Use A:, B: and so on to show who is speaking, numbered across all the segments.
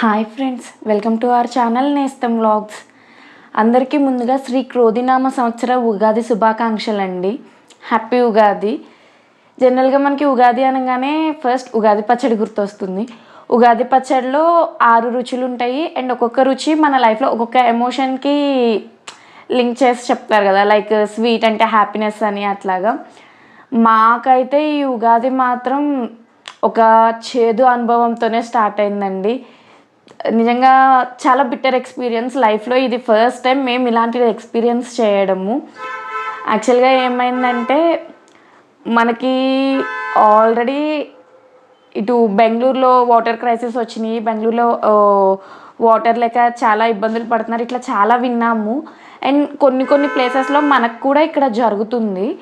A: Hi friends welcome to our channel Nestham vlogs. అందరికీ ముందుగా శ్రీ క్రోధినామ సంవత్సర ఉగాది శుభాకాంక్షలు అండి హ్యాపీ ఉగాది జనరల్గా మనకి ఉగాది అనగానే ఫస్ట్ ఉగాది పచ్చడి గుర్తొస్తుంది. ఉగాది పచ్చడిలో ఆరు రుచులు ఉంటాయి. అండ్ ఒక్కొక్క రుచి మన లైఫ్లో ఒక్కొక్క ఎమోషన్కి లింక్ చేసి చెప్తారు కదా. లైక్ స్వీట్ అంటే హ్యాపీనెస్ అని అట్లాగా. మాకైతే ఈ ఉగాది మాత్రం ఒక చేదు అనుభవంతోనే స్టార్ట్ అయిందండి. నిజంగా చాలా బిట్టర్ ఎక్స్పీరియన్స్ లైఫ్లో ఇది ఫస్ట్ టైం మేము ఇలాంటిది ఎక్స్పీరియన్స్ చేయడము. యాక్చువల్గా ఏమైందంటే మనకి ఆల్రెడీ ఇటు బెంగళూరులో వాటర్ క్రైసిస్ వచ్చినాయి. బెంగళూరులో వాటర్ లేక చాలా ఇబ్బందులు పడుతున్నారు. ఇట్లా చాలా విన్నాము. అండ్ కొన్ని కొన్ని ప్లేసెస్లో మనకు కూడా ఇక్కడ జరుగుతుంది.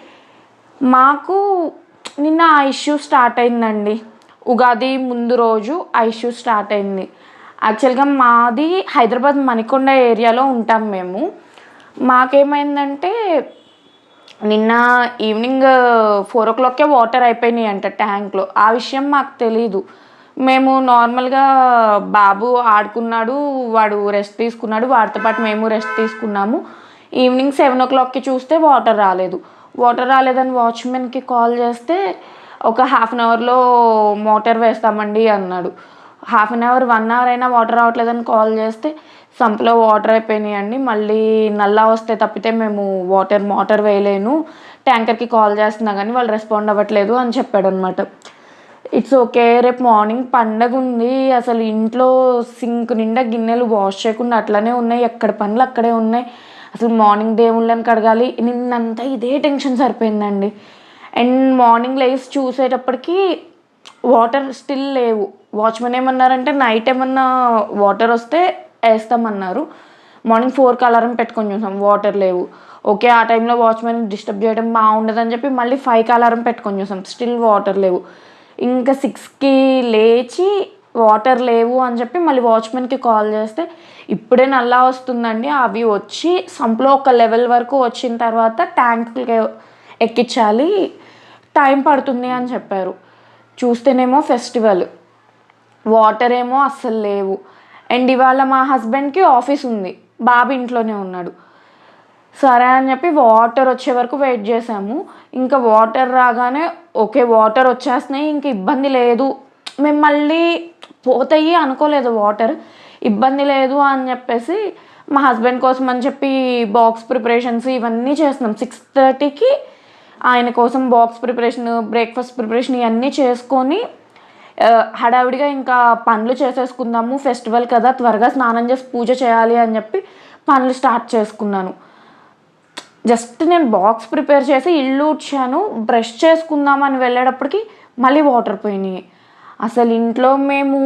A: మాకు నిన్న ఆ ఇష్యూ స్టార్ట్ అయిందండి. ఉగాది ముందు రోజు ఆ ఇష్యూ స్టార్ట్ అయింది. యాక్చువల్గా మాది హైదరాబాద్ మణికొండ ఏరియాలో ఉంటాం మేము. మాకేమైందంటే నిన్న ఈవినింగ్ ఫోర్ ఓ క్లాక్కే వాటర్ అయిపోయినాయి అంట ట్యాంక్లో. ఆ విషయం మాకు తెలీదు. మేము నార్మల్గా బాబు ఆడుకున్నాడు వాడు రెస్ట్ తీసుకున్నాడు వాడితో పాటు మేము రెస్ట్ తీసుకున్నాము. ఈవినింగ్ సెవెన్ ఓ క్లాక్కి చూస్తే వాటర్ రాలేదు. వాటర్ రాలేదని వాచ్మెన్కి కాల్ చేస్తే ఒక హాఫ్ అన్ అవర్లో మోటార్ వేస్తామండి అన్నాడు. Half an hour one hour అయినా వాటర్ రావట్లేదని కాల్ చేస్తే సంపలో వాటర్ అయిపోయినాయండి. మళ్ళీ నల్లా వస్తే తప్పితే మేము వాటర్ మోటార్ వేయలేను. ట్యాంకర్కి కాల్ చేస్తున్నా కానీ వాళ్ళు రెస్పాండ్ అవ్వట్లేదు అని చెప్పాడు అనమాట ఇట్స్ ఓకే రేపు మార్నింగ్ పండగ ఉంది. అసలు ఇంట్లో సింక్ నిండా గిన్నెలు వాష్ చేయకుండా అట్లనే ఉన్నాయి. ఎక్కడ పనులు అక్కడే ఉన్నాయి. అసలు మార్నింగ్ దేవుళ్ళని కడగాలి. నిన్నంతా ఇదే టెన్షన్ సరిపోయిందండి. అండ్ మార్నింగ్ లైఫ్ చూసేటప్పటికి వాటర్ స్టిల్ లేవు. వాచ్మెన్ ఏమన్నారంటే నైట్ ఏమన్నా వాటర్ వస్తే వేస్తామన్నారు. మార్నింగ్ ఫోర్కి అలారం పెట్టుకొని చూసాం వాటర్ లేవు. ఓకే ఆ టైంలో వాచ్మెన్ డిస్టర్బ్ చేయడం బాగుండదని చెప్పి మళ్ళీ ఫైవ్కి అలారం పెట్టుకొని చూసాం స్టిల్ వాటర్ లేవు. ఇంకా సిక్స్కి లేచి వాటర్ లేవు అని చెప్పి మళ్ళీ వాచ్మెన్కి కాల్ చేస్తే ఇప్పుడే నల్లా వస్తుందండి అవి వచ్చి సంప్లో ఒక లెవెల్ వరకు వచ్చిన తర్వాత ట్యాంక్కి ఎక్కించాలి టైం పడుతుంది అని చెప్పారు. చూస్తేనేమో ఫెస్టివల్. వాటర్ ఏమో అస్సలు లేవు. అండ్ ఇవాళ మా హస్బెండ్కి ఆఫీస్ ఉంది. బాబు ఇంట్లోనే ఉన్నాడు. సరే అని చెప్పి వాటర్ వచ్చే వరకు వెయిట్ చేసాము ఇంకా వాటర్ రాగానే ఓకే వాటర్ వచ్చేస్తున్నాయి ఇంక ఇబ్బంది లేదు. మేము మళ్ళీ పోతాయి అనుకోలేదు వాటర్. ఇబ్బంది లేదు అని చెప్పేసి మా హస్బెండ్ కోసం అని చెప్పి బాక్స్ ప్రిపరేషన్స్ ఇవన్నీ చేస్తున్నాం. సిక్స్ థర్టీకి ఆయన కోసం బాక్స్ ప్రిపరేషన్ బ్రేక్ఫాస్ట్ ప్రిపరేషన్ ఇవన్నీ చేసుకొని హడావిడిగా ఇంకా పనులు చేసేసుకుందాము ఫెస్టివల్ కదా త్వరగా స్నానం చేసి పూజ చేయాలి అని చెప్పి పనులు స్టార్ట్ చేసుకున్నాను. జస్ట్ నేను బాక్స్ ప్రిపేర్ చేసి ఇల్లు ఉడ్చాను బ్రష్ చేసుకుందామని వెళ్ళేటప్పటికి మళ్ళీ వాటర్ పోయినాయి. అసలు ఇంట్లో మేము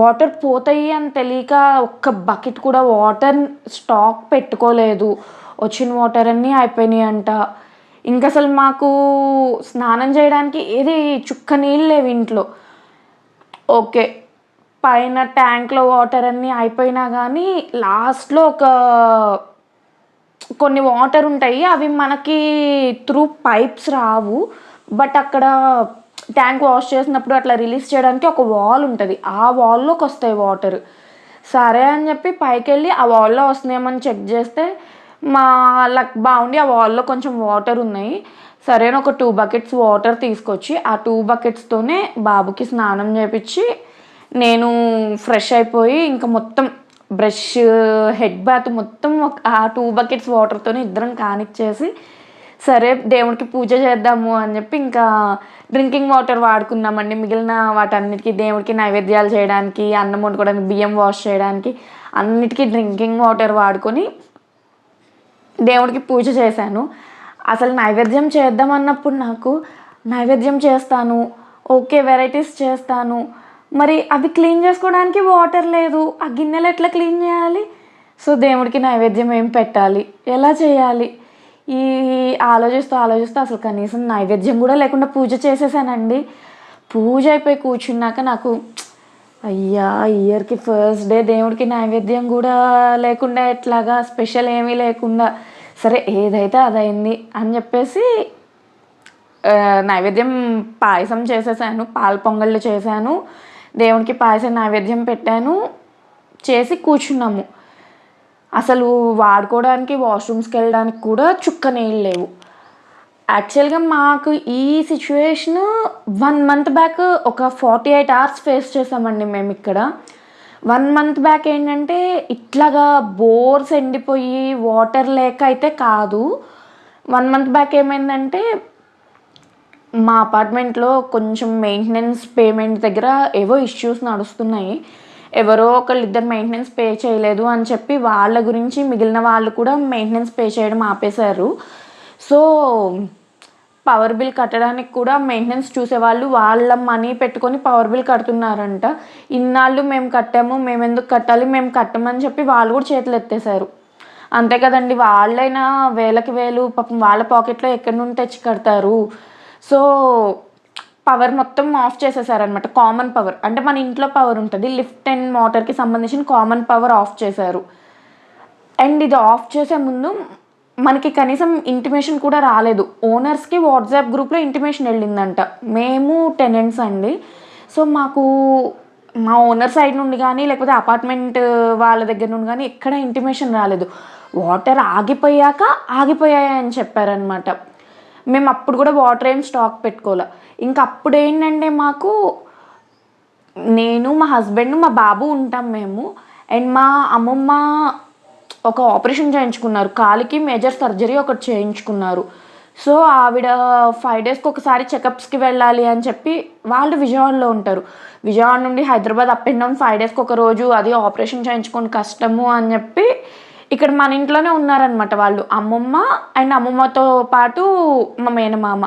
A: వాటర్ పోతాయి అని తెలియక ఒక్క బకెట్ కూడా వాటర్ స్టాక్ పెట్టుకోలేదు. వచ్చిన వాటర్ అన్నీ అయిపోయినాయి అంట. ఇంకా అసలు మాకు స్నానం చేయడానికి ఏది చుక్క నీళ్ళు లేవు ఇంట్లో. ఓకే పైన ట్యాంక్లో వాటర్ అన్నీ అయిపోయినా కానీ లాస్ట్లో ఒక కొన్ని వాటర్ ఉంటాయి అవి మనకి త్రూ పైప్స్ రావు. బట్ అక్కడ ట్యాంక్ వాష్ చేసినప్పుడు అట్లా రిలీజ్ చేయడానికి ఒక వాల్ ఉంటుంది ఆ వాల్లోకి వస్తాయి వాటర్. సరే అని చెప్పి పైకి వెళ్ళి ఆ వాల్లో వస్తున్నాయేమని చెక్ చేస్తే మా లక్ బాగుండి ఆ వాల్లో కొంచెం వాటర్ ఉన్నాయి. సరే అని ఒక టూ బకెట్స్ వాటర్ తీసుకొచ్చి ఆ టూ బకెట్స్తోనే బాబుకి స్నానం చేపించి నేను ఫ్రెష్ అయిపోయి ఇంకా మొత్తం బ్రష్ హెడ్ బాత్ మొత్తం ఒక- ఆ టూ బకెట్స్ వాటర్తోనే ఇద్దరం కానిచ్చేసి సరే దేవుడికి పూజ చేద్దాము అని చెప్పి ఇంకా డ్రింకింగ్ వాటర్ వాడుకున్నామండి. మిగిలిన వాటన్నిటికీ దేవుడికి నైవేద్యాలు చేయడానికి అన్నం వండుకోవడానికి బియ్యం వాష్ చేయడానికి అన్నిటికీ డ్రింకింగ్ వాటర్ వాడుకొని దేవుడికి పూజ చేశాను. అసలు నైవేద్యం చేద్దాం అన్నప్పుడు నాకు నైవేద్యం చేస్తాను ఓకే వెరైటీస్ చేస్తాను. మరి అవి క్లీన్ చేసుకోవడానికి వాటర్ లేదు ఆ గిన్నెలు ఎట్లా క్లీన్ చేయాలి? సో దేవుడికి నైవేద్యం ఏం పెట్టాలి? ఎలా చేయాలి? ఈ ఆలోచిస్తూ ఆలోచిస్తూ అసలు కనీసం నైవేద్యం కూడా లేకుండా పూజ చేసేసానండి. పూజ అయిపోయి కూర్చున్నాక నాకు అయ్యా ఇయర్కి ఫస్ట్ డే దేవుడికి నైవేద్యం కూడా లేకుండా ఎట్లాగా? స్పెషల్ ఏమీ లేకుండా. సరే ఏదైతే అదైంది అని చెప్పేసి నైవేద్యం పాయసం చేసేసాను పాల పొంగళ్ళు చేశాను దేవునికి పాయసం నైవేద్యం పెట్టాను చేసి కూర్చున్నాము. అసలు వాడుకోవడానికి వాష్రూమ్స్కి వెళ్ళడానికి కూడా చుక్క నీళ్ళు లేవు. యాక్చువల్గా మాకు ఈ సిచ్యువేషన్ వన్ మంత్ బ్యాక్ ఒక ఫార్టీ ఎయిట్ అవర్స్ ఫేస్ చేసామండి మేము ఇక్కడ. వన్ మంత్ బ్యాక్ ఏంటంటే ఇట్లాగా బోర్స్ ఎండిపోయి వాటర్ లేక అయితే కాదు. వన్ మంత్ బ్యాక్ ఏమైందంటే మా అపార్ట్మెంట్లో కొంచెం మెయింటెనెన్స్ పేమెంట్ దగ్గర ఏవో ఇష్యూస్ నడుస్తున్నాయి. ఎవరో ఒకళ్ళు ఇద్దరు మెయింటెనెన్స్ పే చేయలేదు అని చెప్పి వాళ్ళ గురించి మిగిలిన వాళ్ళు కూడా మెయింటెనెన్స్ పే చేయడం ఆపేశారు. సో పవర్ బిల్ కట్టడానికి కూడా మెయింటెనెన్స్ చూసేవాళ్ళు వాళ్ళ మనీ పెట్టుకొని పవర్ బిల్ కడుతున్నారంట. ఇన్నాళ్ళు మేము కట్టాము మేము ఎందుకు కట్టాలి మేము కట్టమని చెప్పి వాళ్ళు కూడా చేతులు ఎత్తేసారు అంతే కదండి వాళ్ళైనా వేలకి వేలు పాపం వాళ్ళ పాకెట్లో ఎక్కడి నుండి తెచ్చి కడతారు. సో పవర్ మొత్తం ఆఫ్ చేసేసారనమాట కామన్ పవర్ అంటే మన ఇంట్లో పవర్ ఉంటుంది లిఫ్ట్ అండ్ మోటార్కి సంబంధించిన కామన్ పవర్ ఆఫ్ చేశారు. అండ్ ఇది ఆఫ్ చేసే ముందు మనకి కనీసం ఇంటిమేషన్ కూడా రాలేదు. ఓనర్స్కి వాట్సాప్ గ్రూప్లో ఇంటిమేషన్ వెళ్ళిందంట. మేము టెనెంట్స్ అండి. సో మాకు మా ఓనర్ సైడ్ నుండి కానీ లేకపోతే అపార్ట్మెంట్ వాళ్ళ దగ్గర నుండి కానీ ఎక్కడ ఇంటిమేషన్ రాలేదు. వాటర్ ఆగిపోయాక ఆగిపోయాయి అని చెప్పారనమాట మేము అప్పుడు కూడా వాటర్ ఏం స్టాక్ పెట్టుకోలే. ఇంకా అప్పుడు ఏంటంటే మాకు నేను మా హస్బెండ్ మా బాబు ఉంటాం మేము. అండ్ మా అమ్మమ్మ ఒక ఆపరేషన్ చేయించుకున్నారు. కాలికి మేజర్ సర్జరీ ఒకటి చేయించుకున్నారు. సో ఆవిడ ఫైవ్ డేస్కి ఒకసారి చెకప్స్కి వెళ్ళాలి అని చెప్పి వాళ్ళు విజయవాడలో ఉంటారు. విజయవాడ నుండి Hyderabad up and down five డేస్కి ఒక రోజు అది ఆపరేషన్ చేయించుకొని కష్టము అని చెప్పి ఇక్కడ మన ఇంట్లోనే ఉన్నారనమాట వాళ్ళు. అమ్మమ్మ అండ్ అమ్మమ్మతో పాటు మా మేనమామ.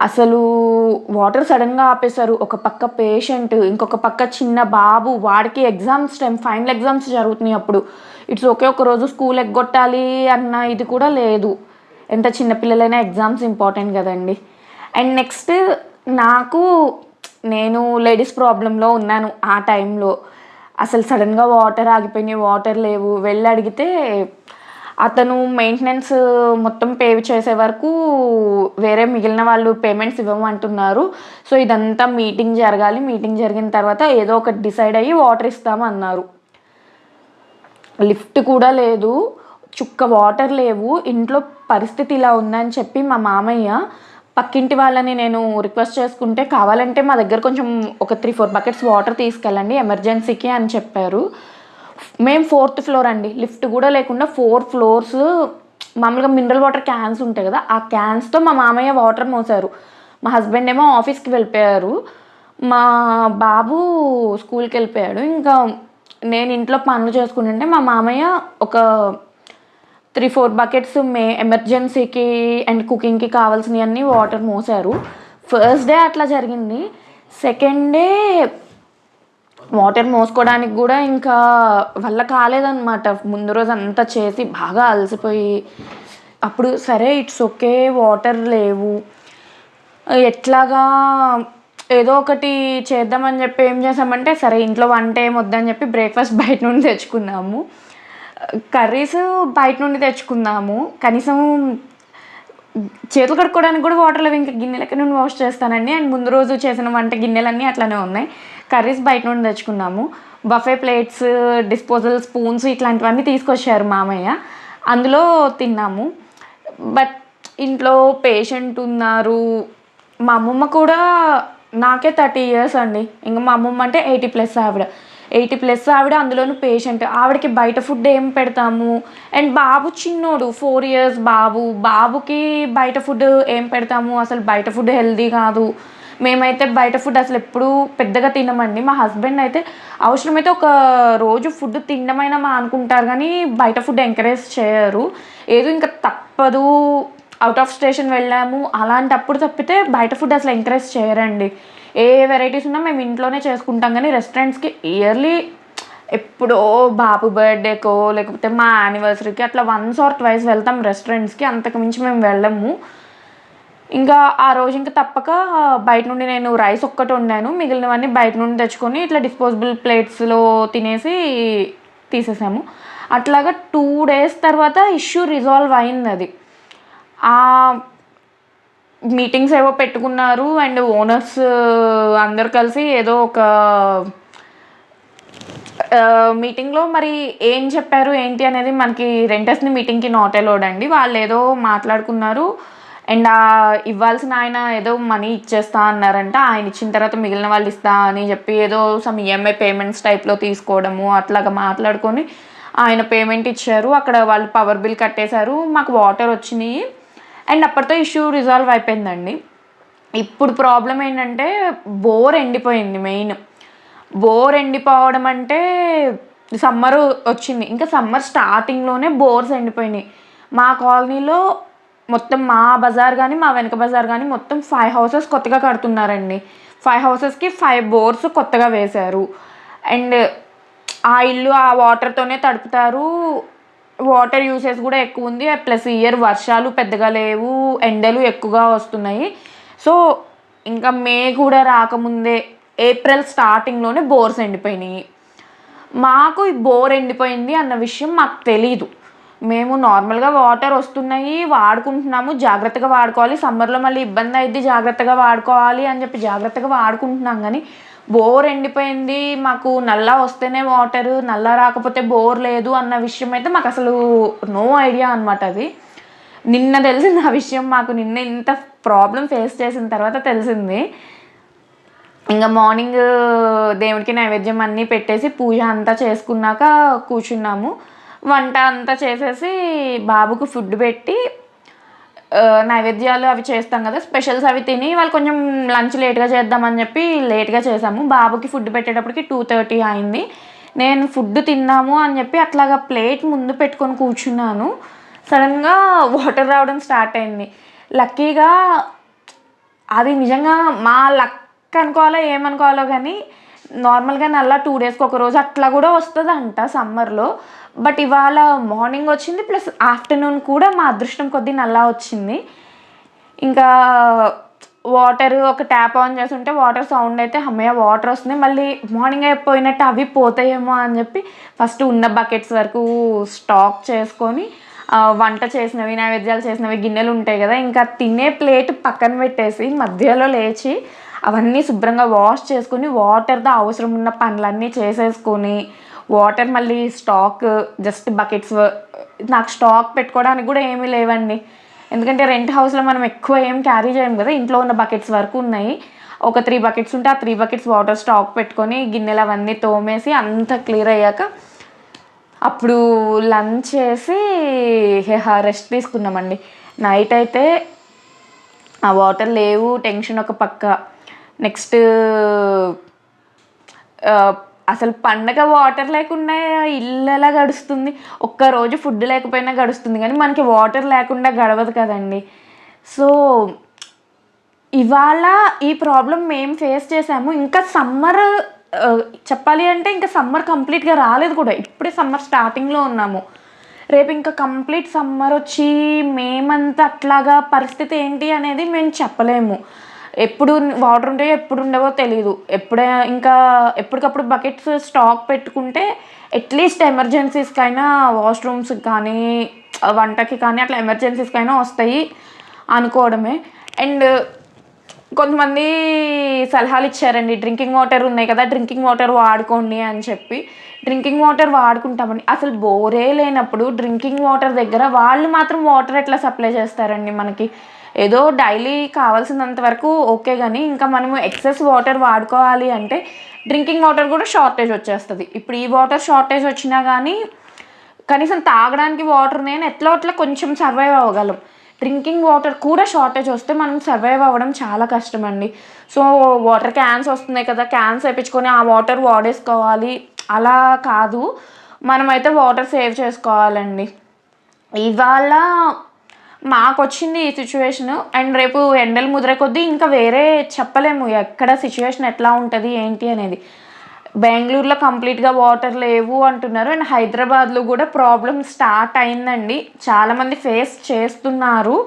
A: అసలు వాటర్ సడన్గా ఆపేశారు. ఒక పక్క పేషెంట్ ఇంకొక పక్క చిన్న బాబు వాడికి ఎగ్జామ్స్ టైం ఫైనల్ ఎగ్జామ్స్ జరుగుతున్నాయి అప్పుడు. ఇట్స్ ఓకే ఒకరోజు స్కూల్ ఎగ్గొట్టాలి అన్న ఇది కూడా లేదు. ఎంత చిన్నపిల్లలైనా ఎగ్జామ్స్ ఇంపార్టెంట్ కదండి. అండ్ నెక్స్ట్ నాకు నేను లేడీస్ ప్రాబ్లంలో ఉన్నాను ఆ టైంలో. అసలు సడన్గా వాటర్ ఆగిపోయినాయి వాటర్ లేవు. వెళ్ళి అడిగితే అతను మెయింటెనెన్స్ మొత్తం పే చేసే వరకు వేరే మిగిలిన వాళ్ళు పేమెంట్స్ ఇవ్వమంటున్నారు. సో ఇదంతా మీటింగ్ జరగాలి. మీటింగ్ జరిగిన తర్వాత ఏదో ఒకటి డిసైడ్ అయ్యి వాటర్ ఇస్తామన్నారు లిఫ్ట్ కూడా లేదు. చుక్క వాటర్ లేవు. ఇంట్లో పరిస్థితి ఇలా ఉందని చెప్పి మా మామయ్య పక్కింటి వాళ్ళని నేను రిక్వెస్ట్ చేసుకుంటే కావాలంటే మా దగ్గర కొంచెం ఒక త్రీ ఫోర్ బకెట్స్ వాటర్ తీసుకెళ్ళండి ఎమర్జెన్సీకి అని చెప్పారు. మేము ఫోర్త్ ఫ్లోర్ అండి. లిఫ్ట్ కూడా లేకుండా ఫోర్ ఫ్లోర్స్ మామూలుగా మినరల్ వాటర్ క్యాన్స్ ఉంటాయి కదా ఆ క్యాన్స్తో మా మామయ్య వాటర్ మోసారు. మా హస్బెండ్ ఏమో ఆఫీస్కి వెళ్ళిపోయారు. మా బాబు స్కూల్కి వెళ్ళిపోయాడు. ఇంకా నేను ఇంట్లో పనులు చేసుకుంటుంటే మా మామయ్య ఒక త్రీ ఫోర్ బకెట్స్ మే ఎమర్జెన్సీకి అండ్ కుకింగ్కి కావాల్సినవన్నీ వాటర్ మోసారు. ఫస్ట్ డే అట్లా జరిగింది. సెకండ్ డే వాటర్ మోసుకోవడానికి కూడా ఇంకా వల్ల కాలేదన్నమాట. ముందు రోజు అంతా చేసి బాగా అలసిపోయి అప్పుడు సరే ఇట్స్ ఓకే వాటర్ లేవు. ఎట్లాగా ఏదో ఒకటి చేద్దామని చెప్పి ఏం చేసామంటే సరే ఇంట్లో వంట ఏం వద్దని చెప్పి బ్రేక్ఫాస్ట్ బయట నుండి తెచ్చుకున్నాము. కర్రీస్ బయట నుండి తెచ్చుకున్నాము. కనీసం చేతులు కడుక్కోవడానికి కూడా వాటర్ లేవు. ఇంకా గిన్నెలకి నుండి వాష్ చేస్తానండి? అండ్ ముందు రోజు చేసిన వంట గిన్నెలన్నీ అట్లానే ఉన్నాయి. కర్రీస్ బయట నుండి తెచ్చుకున్నాము. బఫే ప్లేట్స్ డిస్పోజల్ స్పూన్స్ ఇట్లాంటివన్నీ తీసుకొచ్చారు మామయ్య. అందులో తిన్నాము. బట్ ఇంట్లో పేషెంట్ ఉన్నారు. మా అమ్మమ్మ కూడా నాకే థర్టీ ఇయర్స్ అండి. ఇంకా మా అమ్మమ్మ అంటే ఎయిటీ ప్లస్ ఆవిడ. ఎయిటీ ప్లస్ ఆవిడ అందులోనూ పేషెంట్ ఆవిడకి బయట ఫుడ్ ఏం పెడతాము? అండ్ బాబు చిన్నోడు ఫోర్ ఇయర్స్ బాబు. బాబుకి బయట ఫుడ్ ఏం పెడతాము? అసలు బయట ఫుడ్ హెల్దీ కాదు. మేమైతే బయట ఫుడ్ అసలు ఎప్పుడూ పెద్దగా తినమండి. మా హస్బెండ్ అయితే అవసరమైతే ఒక రోజు ఫుడ్ తినడమైనా మా అనుకుంటారు కానీ బయట ఫుడ్ ఎంకరేజ్ చేయరు. ఏదో ఇంకా తప్పదు. అవుట్ ఆఫ్ స్టేషన్ వెళ్ళాము. అలాంటప్పుడు తప్పితే బయట ఫుడ్ అసలు ఎంకరేజ్ చేయరండి. ఏ వెరైటీస్ ఉన్నా మేము ఇంట్లోనే చేసుకుంటాం కానీ రెస్టారెంట్స్కి ఇయర్లీ ఎప్పుడో బాబు బర్త్డేకో లేకపోతే మా యానివర్సరీకి అట్లా వన్స్ ఆర్ ట్వైస్ వెళ్తాం రెస్టారెంట్స్కి అంతకు మించి మేము వెళ్ళము. ఇంకా ఆ రోజు ఇంకా తప్పక బయట నుండి నేను రైస్ ఒక్కటి వండాను. మిగిలినవన్నీ బయట నుండి తెచ్చుకొని ఇట్లా డిస్పోజబుల్ ప్లేట్స్లో తినేసి తీసేసాము. అట్లాగా టూ డేస్ తర్వాత ఇష్యూ రిజాల్వ్ అయింది అది మీటింగ్స్ ఏవో పెట్టుకున్నారు అండ్ ఓనర్స్ అందరు కలిసి ఏదో ఒక మీటింగ్లో మరి ఏం చెప్పారు ఏంటి అనేది మనకి రెంటర్స్ని మీటింగ్కి నాట్ అలౌడ్ అండి. వాళ్ళు ఏదో మాట్లాడుకున్నారు. అండ్ ఆ ఇవ్వాల్సిన ఆయన ఏదో మనీ ఇచ్చేస్తా అన్నారంట ఆయన ఇచ్చిన తర్వాత మిగిలిన వాళ్ళు ఇస్తా అని చెప్పి ఏదో సమ్ ఈఎంఐ పేమెంట్స్ టైప్లో తీసుకోవడము అట్లాగా మాట్లాడుకొని ఆయన పేమెంట్ ఇచ్చారు. అక్కడ వాళ్ళు పవర్ బిల్ కట్టేశారు మాకు వాటర్ వచ్చినాయి అండ్ అప్పటితో ఇష్యూ రిజాల్వ్ అయిపోయిందండి. ఇప్పుడు ప్రాబ్లం ఏంటంటే బోర్ ఎండిపోయింది మెయిన్ బోర్ ఎండిపోవడం అంటే సమ్మర్ వచ్చింది. ఇంకా సమ్మర్ స్టార్టింగ్లోనే బోర్స్ ఎండిపోయినాయి. మా కాలనీలో మొత్తం మా బజార్ కానీ మా వెనక బజార్ కానీ మొత్తం ఫైవ్ హౌసెస్ కొత్తగా కడుతున్నారండి. ఫైవ్ హౌసెస్కి ఫైవ్ బోర్స్ కొత్తగా వేశారు. అండ్ ఆ ఇల్లు ఆ వాటర్తోనే తడుపుతారు. వాటర్ యూసేజ్ కూడా ఎక్కువ ఉంది. ప్లస్ ఇయర్ వర్షాలు పెద్దగా లేవు. ఎండలు ఎక్కువగా వస్తున్నాయి. సో ఇంకా మే కూడా రాకముందే ఏప్రిల్ స్టార్టింగ్లోనే బోర్స్ ఎండిపోయినాయి. మాకు ఈ బోర్ ఎండిపోయింది అన్న విషయం మాకు తెలీదు. మేము నార్మల్గా వాటర్ వస్తున్నాయి వాడుకుంటున్నాము. జాగ్రత్తగా వాడుకోవాలి. సమ్మర్లో మళ్ళీ ఇబ్బంది అయింది జాగ్రత్తగా వాడుకోవాలి అని చెప్పి జాగ్రత్తగా వాడుకుంటున్నాం కానీ బోర్ ఎండిపోయింది. మాకు నల్లా వస్తేనే వాటర్ నల్లా రాకపోతే బోర్ లేదు అన్న విషయం అయితే మాకు అసలు నో ఐడియా అనమాట అది. నిన్న తెలిసింది ఆ విషయం మాకు. నిన్న ఇంత ప్రాబ్లం ఫేస్ చేసిన తర్వాత తెలిసింది. ఇంకా మార్నింగ్ దేవుడికి నైవేద్యం అన్నీ పెట్టేసి పూజ అంతా చేసుకున్నాక కూర్చున్నాము. వంట అంతా చేసేసి బాబుకు ఫుడ్ పెట్టి నైవేద్యాలు అవి చేస్తాం కదా స్పెషల్స్ అవి తిని వాళ్ళు కొంచెం లంచ్ లేట్గా చేద్దామని చెప్పి లేట్గా చేసాము బాబుకి ఫుడ్ పెట్టేటప్పటికి టూ థర్టీ అయింది. నేను ఫుడ్ తిన్నాము అని చెప్పి అట్లాగా ప్లేట్ ముందు పెట్టుకొని కూర్చున్నాను. సడన్గా వాటర్ రావడం స్టార్ట్ అయింది. లక్కీగా అది నిజంగా మా లక్ అనుకోవాలో ఏమనుకోవాలో కానీ నార్మల్గా నల్లా టూ డేస్కి ఒక రోజు అట్లా కూడా వస్తుంది అంట సమ్మర్లో. బట్ ఇవాళ మార్నింగ్ వచ్చింది ప్లస్ ఆఫ్టర్నూన్ కూడా మా అదృష్టం కొద్దీ నల్లా వచ్చింది. ఇంకా వాటర్ ఒక ట్యాప్ ఆన్ చేసి ఉంటే వాటర్ సౌండ్ అయితే అమ్మయ్య వాటర్ వస్తుంది. మళ్ళీ మార్నింగ్ అయిపోయినట్టు అవి పోతాయేమో అని చెప్పి ఫస్ట్ ఉన్న బకెట్స్ వరకు స్టాక్ చేసుకొని వంట చేసినవి నైవేద్యాలు చేసినవి గిన్నెలు ఉంటాయి కదా ఇంకా తినే ప్లేట్ పక్కన పెట్టేసి మధ్యలో లేచి అవన్నీ శుభ్రంగా వాష్ చేసుకొని వాటర్తో అవసరం ఉన్న పనులన్నీ చేసేసుకొని వాటర్ మళ్ళీ స్టాక్ జస్ట్ బకెట్స్ నాకు స్టాక్ పెట్టుకోవడానికి కూడా ఏమీ లేవండి. ఎందుకంటే రెంట్ హౌస్లో మనం ఎక్కువ ఏం క్యారీ చేయం కదా ఇంట్లో ఉన్న బకెట్స్ వరకు ఉన్నాయి. ఒక త్రీ బకెట్స్ ఉంటే ఆ త్రీ బకెట్స్ వాటర్ స్టాక్ పెట్టుకొని గిన్నెలు అవన్నీ తోమేసి అంత క్లియర్ అయ్యాక అప్పుడు లంచ్ చేసి రెస్ట్ తీసుకున్నామండి. నైట్ అయితే ఆ వాటర్ లేవు టెన్షన్ ఒక పక్క. నెక్స్ట్ అసలు పండగ వాటర్ లేకుండా ఇల్లు ఎలా గడుస్తుంది? ఒక్కరోజు ఫుడ్ లేకపోయినా గడుస్తుంది కానీ మనకి వాటర్ లేకుండా గడవదు కదండి. సో ఇవాళ ఈ ప్రాబ్లం మేము ఫేస్ చేసాము ఇంకా సమ్మర్ చెప్పాలి అంటే ఇంకా సమ్మర్ కంప్లీట్గా రాలేదు కూడా. ఇప్పుడే సమ్మర్ స్టార్టింగ్లో ఉన్నాము. రేపు ఇంకా కంప్లీట్ సమ్మర్ వచ్చి మేమంతా అట్లాగా పరిస్థితి ఏంటి అనేది మేము చెప్పలేము. ఎప్పుడు వాటర్ ఉంటాయో ఎప్పుడు ఉండవో తెలియదు ఎప్పుడే ఇంకా ఎప్పటికప్పుడు బకెట్స్ స్టాక్ పెట్టుకుంటే అట్లీస్ట్ ఎమర్జెన్సీస్కైనా వాష్రూమ్స్కి కానీ వంటకి కానీ అట్లా ఎమర్జెన్సీస్కైనా వస్తాయి అనుకోవడమే. అండ్ కొంతమంది సలహాలు ఇచ్చారండి డ్రింకింగ్ వాటర్ ఉన్నాయి కదా డ్రింకింగ్ వాటర్ వాడుకోండి అని చెప్పి. డ్రింకింగ్ వాటర్ వాడుకుంటామండి. అసలు బోరే లేనప్పుడు డ్రింకింగ్ వాటర్ దగ్గర వాళ్ళు మాత్రం వాటర్ ఎట్లా సప్లై చేస్తారండి మనకి? ఏదో డైలీ కావాల్సినంత వరకు ఓకే కానీ ఇంకా మనము ఎక్సెస్ వాటర్ వాడుకోవాలి అంటే డ్రింకింగ్ వాటర్ కూడా షార్టేజ్ వచ్చేస్తుంది. ఇప్పుడు ఈ వాటర్ షార్టేజ్ వచ్చినా కానీ కనీసం తాగడానికి వాటర్ నేను ఎట్లా అట్లా కొంచెం సర్వైవ్ అవ్వగలం. డ్రింకింగ్ వాటర్ కూడా షార్టేజ్ వస్తే మనం సర్వైవ్ అవ్వడం చాలా కష్టం అండి సో వాటర్ క్యాన్స్ వస్తున్నాయి కదా క్యాన్స్ వేయించుకొని ఆ వాటర్ వాడేసుకోవాలి. అలా కాదు. మనమైతే వాటర్ సేవ్ చేసుకోవాలండి. ఇవాళ మాకు వచ్చింది ఈ సిచ్యువేషన్. అండ్ రేపు ఎండలు ముదిరే కొద్దీ ఇంకా వేరే చెప్పలేము. ఎక్కడ సిచ్యువేషన్ ఎట్లా ఉంటుంది ఏంటి అనేది. బెంగళూరులో కంప్లీట్గా వాటర్ లేవు అంటున్నారు. అండ్ హైదరాబాద్లో కూడా ప్రాబ్లం స్టార్ట్ అయిందండి. చాలామంది ఫేస్ చేస్తున్నారు.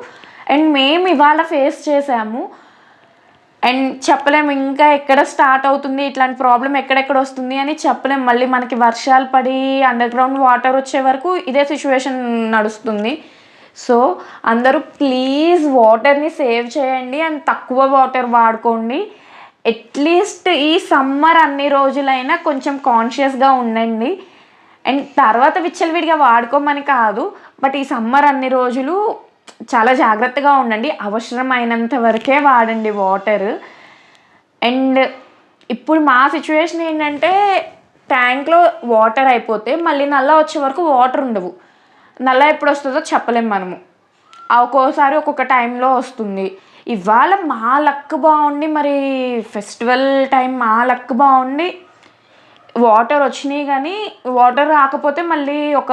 A: అండ్ మేము ఇవాళ ఫేస్ చేసాము. అండ్ చెప్పలేము ఇంకా ఎక్కడ స్టార్ట్ అవుతుంది ఇట్లాంటి ప్రాబ్లం ఎక్కడెక్కడ వస్తుంది అని చెప్పలేము. మళ్ళీ మనకి వర్షాలు పడి అండర్ గ్రౌండ్ వాటర్ వచ్చే వరకు ఇదే సిచ్యువేషన్ నడుస్తుంది. సో అందరూ ప్లీజ్ వాటర్ని సేవ్ చేయండి అండ్ తక్కువ వాటర్ వాడుకోండి. అట్లీస్ట్ ఈ సమ్మర్ అన్ని రోజులైనా కొంచెం కాన్షియస్గా ఉండండి. అండ్ తర్వాత విచ్చలవిడిగా వాడుకోమని కాదు బట్ ఈ సమ్మర్ అన్ని రోజులు చాలా జాగ్రత్తగా ఉండండి. అవసరమైనంత వరకే వాడండి వాటర్. అండ్ ఇప్పుడు మా సిచ్యువేషన్ ఏంటంటే ట్యాంక్లో వాటర్ అయిపోతే మళ్ళీ నల్ల వచ్చే వరకు వాటర్ ఉండవు. నల్ల ఎప్పుడు వస్తుందో చెప్పలేం మనము. ఒక్కోసారి ఒక్కొక్క టైంలో వస్తుంది. ఇవాళ మా లక్ బాగుండి మరి ఫెస్టివల్ టైం మా లక్ బాగుండి వాటర్ వచ్చినాయి కానీ వాటర్ రాకపోతే మళ్ళీ ఒక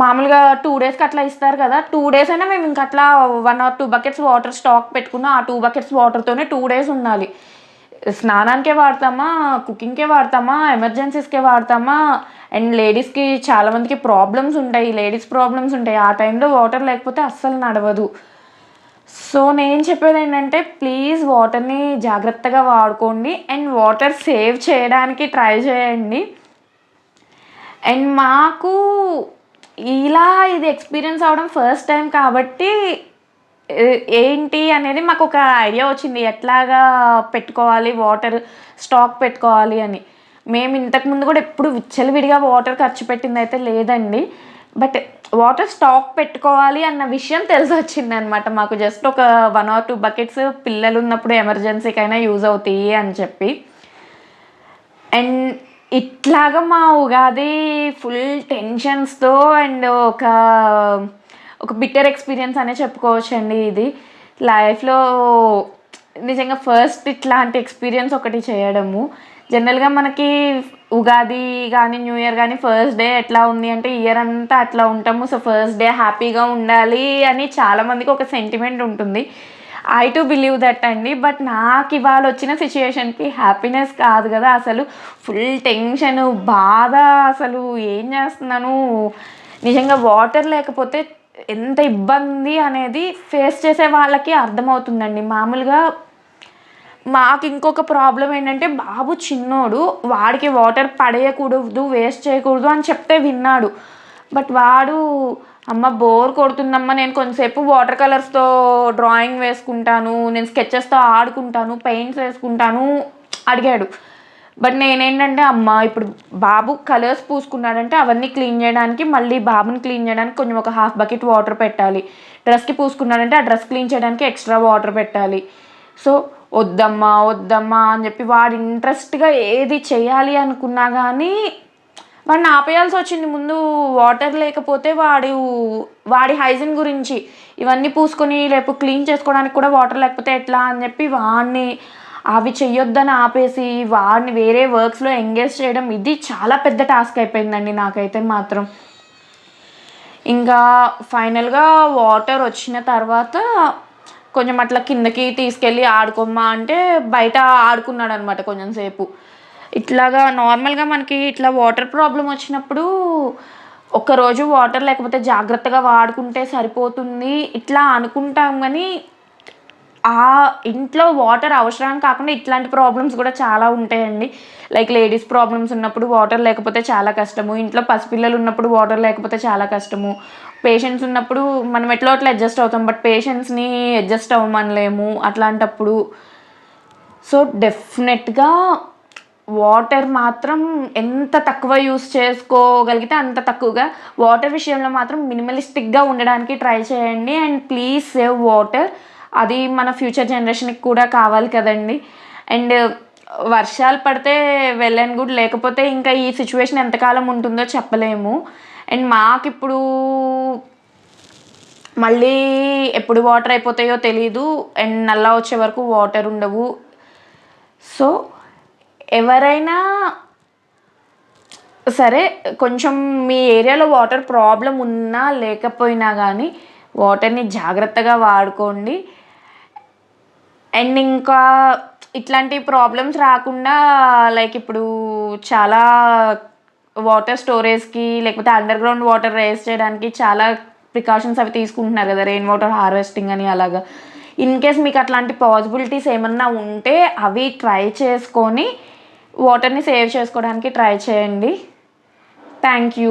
A: మామూలుగా టూ డేస్కి అట్లా ఇస్తారు కదా టూ డేస్ అయినా మేము ఇంకా అట్లా one or two buckets water stock పెట్టుకున్న ఆ టూ బకెట్స్ వాటర్తోనే టూ డేస్ ఉండాలి. స్నానానికే వాడతామా? కుకింగ్కే వాడతామా? ఎమర్జెన్సీస్కే వాడతామా? అండ్ లేడీస్కి చాలామందికి ప్రాబ్లమ్స్ ఉంటాయి. లేడీస్ ప్రాబ్లమ్స్ ఉంటాయి. ఆ టైంలో వాటర్ లేకపోతే అస్సలు నడవదు. సో నేను చెప్పేది ఏంటంటే ప్లీజ్ వాటర్ని జాగ్రత్తగా వాడుకోండి. అండ్ వాటర్ సేవ్ చేయడానికి ట్రై చేయండి. అండ్ మాకు ఇలా ఇది ఎక్స్పీరియన్స్ అవడం ఫస్ట్ టైం కాబట్టి ఏంటి అనేది మాకు ఒక ఐడియా వచ్చింది. ఎట్లాగా పెట్టుకోవాలి? వాటర్ స్టాక్ పెట్టుకోవాలి అని. మేము ఇంతకుముందు కూడా ఎప్పుడు విచ్చలవిడిగా వాటర్ ఖర్చు పెట్టింది అయితే లేదండి. బట్ వాటర్ స్టాక్ పెట్టుకోవాలి అన్న విషయం తెలిసి వచ్చింది అనమాట మాకు జస్ట్ ఒక వన్ ఆర్ టూ బకెట్స్ పిల్లలు ఉన్నప్పుడు ఎమర్జెన్సీకైనా యూజ్ అవుతాయి అని చెప్పి. అండ్ ఇట్లాగా మా ఉగాది ఫుల్ టెన్షన్స్తో అండ్ ఒక ఒక బిట్టర్ ఎక్స్పీరియన్స్ అనే చెప్పుకోవచ్చండి ఇది. లైఫ్లో నిజంగా ఫస్ట్ ఇట్లాంటి ఎక్స్పీరియన్స్ ఒకటి చేయడము. జనరల్గా మనకి ఉగాది కానీ న్యూ ఇయర్ కానీ ఫస్ట్ డే ఎట్లా ఉంది అంటే ఇయర్ అంతా అట్లా ఉంటాము. సో ఫస్ట్ డే హ్యాపీగా ఉండాలి అని చాలామందికి ఒక సెంటిమెంట్ ఉంటుంది. ఐ టు బిలీవ్ దట్ అండి. బట్ నాకు ఇవాళ వచ్చిన సిచ్యుయేషన్కి హ్యాపీనెస్ కాదు కదా అసలు. ఫుల్ టెన్షన్ బాధ అసలు. ఏం చేస్తున్నాను? నిజంగా వాటర్ లేకపోతే ఎంత ఇబ్బంది అనేది ఫేస్ చేసే వాళ్ళకి అర్థమవుతుందండి. మామూలుగా మాకు ఇంకొక ప్రాబ్లం ఏంటంటే బాబు చిన్నోడు వాడికి వాటర్ పడేయకూడదు వేస్ట్ చేయకూడదు అని చెప్తే విన్నాడు. బట్ వాడు అమ్మ బోర్ కొడుతుందమ్మా నేను కొంతసేపు వాటర్ కలర్స్తో డ్రాయింగ్ వేసుకుంటాను నేను స్కెచెస్తో ఆడుకుంటాను పెయింట్స్ వేసుకుంటాను అడిగాడు. బట్ నేనేంటంటే అమ్మ ఇప్పుడు బాబు కలర్స్ పూసుకున్నాడంటే అవన్నీ క్లీన్ చేయడానికి మళ్ళీ బాబుని క్లీన్ చేయడానికి కొంచెం ఒక హాఫ్ బకెట్ వాటర్ పెట్టాలి. డ్రెస్కి పూసుకున్నాడంటే ఆ డ్రెస్ క్లీన్ చేయడానికి ఎక్స్ట్రా వాటర్ పెట్టాలి. సో వద్దమ్మా వద్దమ్మా అని చెప్పి వాడు ఇంట్రెస్ట్గా ఏది చేయాలి అనుకున్నా కానీ వాడిని ఆపేయాల్సి వచ్చింది. ముందు వాటర్ లేకపోతే వాడు వాడి హైజీన్ గురించి ఇవన్నీ పూసుకొని రేపు క్లీన్ చేసుకోవడానికి కూడా వాటర్ లేకపోతే ఎట్లా అని చెప్పి వాడిని అవి చెయ్యొద్దని ఆపేసి వాడిని వేరే వర్క్స్లో ఎంగేజ్ చేయడం ఇది చాలా పెద్ద టాస్క్ అయిపోయిందండి నాకైతే మాత్రం. ఇంకా ఫైనల్గా వాటర్ వచ్చిన తర్వాత కొంచెం అట్లా కిందకి తీసుకెళ్ళి ఆడుకోమ్మా అంటే బయట ఆడుకున్నాడు అనమాట కొంచెం సేపు. ఇట్లాగా నార్మల్గా మనకి ఇట్లా వాటర్ ప్రాబ్లం వచ్చినప్పుడు ఒక్కరోజు వాటర్ లేకపోతే జాగ్రత్తగా వాడుకుంటే సరిపోతుంది ఇట్లా అనుకుంటాం కానీ ఆ ఇంట్లో వాటర్ అవసరం కాకుండా ఇట్లాంటి ప్రాబ్లమ్స్ కూడా చాలా ఉంటాయండి. లైక్ లేడీస్ ప్రాబ్లమ్స్ ఉన్నప్పుడు వాటర్ లేకపోతే చాలా కష్టము. ఇంట్లో పసిపిల్లలు ఉన్నప్పుడు వాటర్ లేకపోతే చాలా కష్టము. పేషెంట్స్ ఉన్నప్పుడు మనం ఎట్లా అట్లా అడ్జస్ట్ అవుతాం. బట్ పేషెంట్స్ని అడ్జస్ట్ అవ్వమనలేము అట్లాంటప్పుడు. సో డెఫినెట్గా వాటర్ మాత్రం ఎంత తక్కువ యూస్ చేసుకోగలిగితే అంత తక్కువగా వాటర్ విషయంలో మాత్రం మినిమలిస్టిక్గా ఉండడానికి ట్రై చేయండి. అండ్ ప్లీజ్ సేవ్ వాటర్ అది మన ఫ్యూచర్ జనరేషన్కి కూడా కావాలి కదండి. అండ్ వర్షాలు పడితే వెల్ అండ్ గుడ్ లేకపోతే ఇంకా ఈ సిచ్యువేషన్ ఎంతకాలం ఉంటుందో చెప్పలేము. అండ్ మాకు ఇప్పుడు మళ్ళీ ఎప్పుడు వాటర్ అయిపోతాయో తెలీదు. అండ్ నల్లా వచ్చే వరకు వాటర్ ఉండవు. సో ఎవరైనా సరే కొంచెం మీ ఏరియాలో వాటర్ ప్రాబ్లం ఉన్నా లేకపోయినా కానీ వాటర్ని జాగ్రత్తగా వాడుకోండి. అండ్ ఇంకా ఇట్లాంటి ప్రాబ్లమ్స్ రాకుండా లైక్ ఇప్పుడు చాలా వాటర్ స్టోరేజ్కి లేకపోతే అండర్ గ్రౌండ్ వాటర్ రేస్ చేయడానికి చాలా ప్రికాషన్స్ అవి తీసుకుంటున్నారు కదా రెయిన్ వాటర్ హార్వెస్టింగ్ అని అలాగా. ఇన్ కేస్ మీకు అట్లాంటి పాసిబిలిటీస్ ఏమన్నా ఉంటే అవి ట్రై చేసుకొని వాటర్ని సేవ్ చేసుకోవడానికి ట్రై చేయండి. Thank you